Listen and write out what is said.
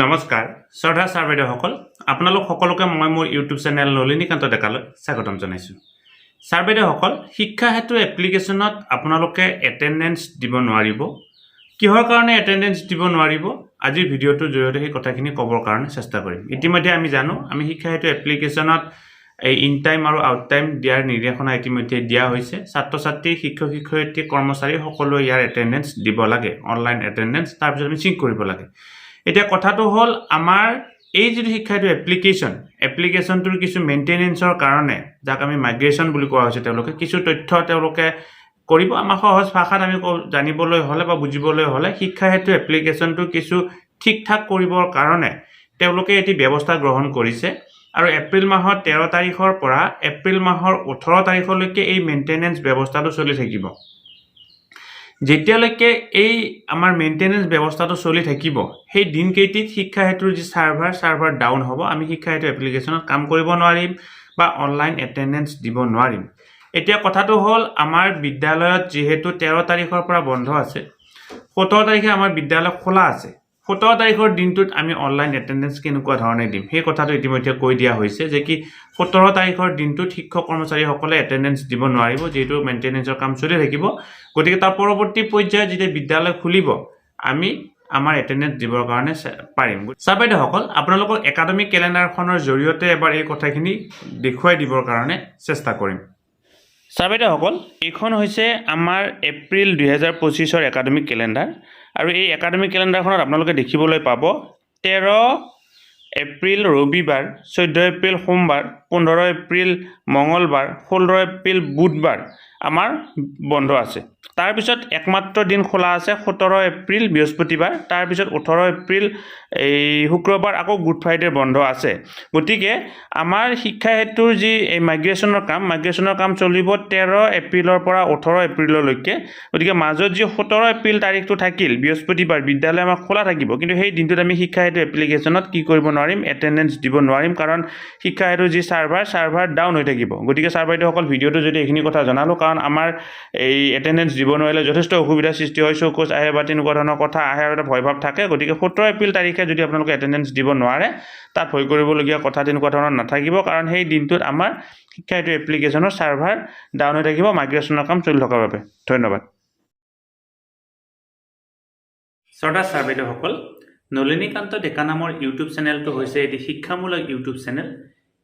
নমস্কাৰ শ্ৰদ্ধা ছাৰ বাইদেউসকল আপোনালোক সকলোকে মই মোৰ ইউটিউব চেনেল নলিনীকান্ত ডেকালৈ স্বাগতম জনাইছোঁ। ছাৰ বাইদেউসকল শিক্ষা সেতু এপ্লিকেশ্যনত আপোনালোকে এটেণ্ডেঞ্চ দিব নোৱাৰিব। কিহৰ কাৰণে এটেণ্ডেঞ্চ দিব নোৱাৰিব? আজিৰ ভিডিঅ'টোৰ জৰিয়তে সেই কথাখিনি ক'বৰ কাৰণে চেষ্টা কৰিম। ইতিমধ্যে আমি জানো আমি শিক্ষা সেতু এপ্লিকেশ্যনত এই ইন টাইম আৰু আউট টাইম দিয়াৰ নিৰ্দেশনা ইতিমধ্যে দিয়া হৈছে। ছাত্ৰ ছাত্ৰী শিক্ষক শিক্ষয়িত্ৰী কৰ্মচাৰী সকলোৱে ইয়াৰ এটেণ্ডেঞ্চ দিব লাগে। অনলাইন এটেণ্ডেঞ্চ তাৰপিছত আমি চিংক কৰিব লাগে। এতিয়া কথাটো হ'ল আমাৰ এই যিটো শিক্ষাটো এপ্লিকেশ্যন এপ্লিকেশ্যনটোৰ কিছু মেইনটেনেঞ্চৰ কাৰণে যাক আমি মাইগ্ৰেশ্যন বুলি কোৱা হৈছে তেওঁলোকে কিছু তথ্য তেওঁলোকে কৰিব। আমাৰ সহজ ভাষাত আমি জানিবলৈ হ'লে বা বুজিবলৈ হ'লে শিক্ষা হেতু এপ্লিকেশ্যনটো কিছু ঠিক ঠাক কৰিবৰ কাৰণে তেওঁলোকে এটি ব্যৱস্থা গ্ৰহণ কৰিছে। আৰু এপ্ৰিল মাহৰ তেৰ তাৰিখৰ পৰা এপ্ৰিল মাহৰ ওঠৰ তাৰিখলৈকে এই মেইনটেনেঞ্চ ব্যৱস্থাটো চলি থাকিব। যেতিয়ালৈকে এই আমাৰ মেইনটেনেঞ্চ ব্যৱস্থাটো চলি থাকিব সেই দিনকেইটিত শিক্ষা হেতুৰ যি ছাৰ্ভাৰ ছাৰ্ভাৰ ডাউন হ'ব আমি শিক্ষা হেতু এপ্লিকেশ্যনত কাম কৰিব নোৱাৰিম বা অনলাইন এটেণ্ডেঞ্চ দিব নোৱাৰিম। এতিয়া কথাটো হ'ল আমাৰ বিদ্যালয়ত যিহেতু তেৰ তাৰিখৰ পৰা বন্ধ আছে সোতৰ তাৰিখে আমাৰ বিদ্যালয় খোলা আছে। সোতৰ তাৰিখৰ দিনটোত আমি অনলাইন এটেণ্ডেঞ্চ কেনেকুৱা ধৰণে দিম? সেই কথাটো ইতিমধ্যে কৈ দিয়া হৈছে যে কি সোতৰ তাৰিখৰ দিনটোত শিক্ষক কৰ্মচাৰীসকলে এটেণ্ডেঞ্চ দিব নোৱাৰিব যিহেতু মেইনটেনেঞ্চৰ কাম চলি থাকিব। গতিকে তাৰ পৰৱৰ্তী পৰ্যায়ত যেতিয়া বিদ্যালয় খুলিব আমি আমাৰ এটেণ্ডেঞ্চ দিবৰ কাৰণে পাৰিম। ছাৰ বাইদেউসকল আপোনালোকক একাডেমিক কেলেণ্ডাৰখনৰ জৰিয়তে এবাৰ এই কথাখিনি দেখুৱাই দিবৰ কাৰণে চেষ্টা কৰিম। ছাৰ বাইদেউসকল এইখন হৈছে আমাৰ এপ্ৰিল দুহেজাৰ পঁচিছৰ একাডেমিক কেলেণ্ডাৰ আৰু এই একাডেমিক কেলেণ্ডাৰখনত আপোনালোকে দেখিবলৈ পাব তেৰ এপ্ৰিল ৰবিবাৰ চৈধ্য এপ্ৰিল সোমবাৰ পোন্ধৰ এপ্ৰিল মঙলবাৰ ষোল্ল এপ্ৰিল বুধবাৰ আমাৰ বন্ধ আছে। তাৰপিছত একমাত্ৰ দিন খোলা আছে, সোতৰ এপ্ৰিল বৃহস্পতিবাৰ তাৰপিছত ওঠৰ এপ্ৰিল এই শুক্ৰবাৰ আকৌ গুড ফ্ৰাইডে বন্ধ আছে। গতিকে আমাৰ শিক্ষা হেতুৰ যি এই মাইগ্ৰেশ্যনৰ কাম মাইগ্ৰেশ্যনৰ কাম চলিব তেৰ এপ্ৰিলৰ পৰা ওঠৰ এপ্ৰিললৈকে। গতিকে মাজত যি সোতৰ এপ্ৰিল তাৰিখটো থাকিল, বৃহস্পতিবাৰ বিদ্যালয় আমাৰ খোলা থাকিব, কিন্তু সেই দিনটোত আমি শিক্ষা হেতু এপ্লিকেশ্যনত কি কৰিব নোৱাৰিম এটেণ্ডেঞ্চ দিব নোৱাৰিম, কাৰণ শিক্ষা হেতুৰ যি ছাৰ্ভাৰ ছাৰ্ভাৰ ডাউন হৈ থাকিব। গতিকে ছাৰ বাইদেউসকল ভিডিঅ'টো যদি এইখিনি কথা জনালোঁ কাৰণ আমাৰ এই এটেণ্ডেঞ্চ দিব নোৱাৰিলে যথেষ্ট অসুবিধাৰ সৃষ্টি হয় চৌকোচ আহে বা তেনেকুৱা ধৰণৰ কথা আহে আৰু এটা ভয় ভাৱ থাকে। গতিকে সোতৰ এপ্ৰিল তাৰিখে যদি আপোনালোকে এটেণ্ডেঞ্চ দিব নোৱাৰে তাত ভয় কৰিবলগীয়া কথা তেনেকুৱা ধৰণৰ নাথাকিব কাৰণ সেই দিনটোত আমাৰ শিক্ষা হেতু এপ্লিকেশ্যনৰ ছাৰ্ভাৰ ডাউন হৈ থাকিব মাইগ্ৰেশ্যনৰ কাম চলি থকাৰ বাবে। ধন্যবাদ। শ্ৰদ্ধা ছাৰ বাইদেউসকল নলিনীকান্ত ডেকা নামৰ ইউটিউব চেনেলটো হৈছে এটি শিক্ষামূলক ইউটিউব চেনেল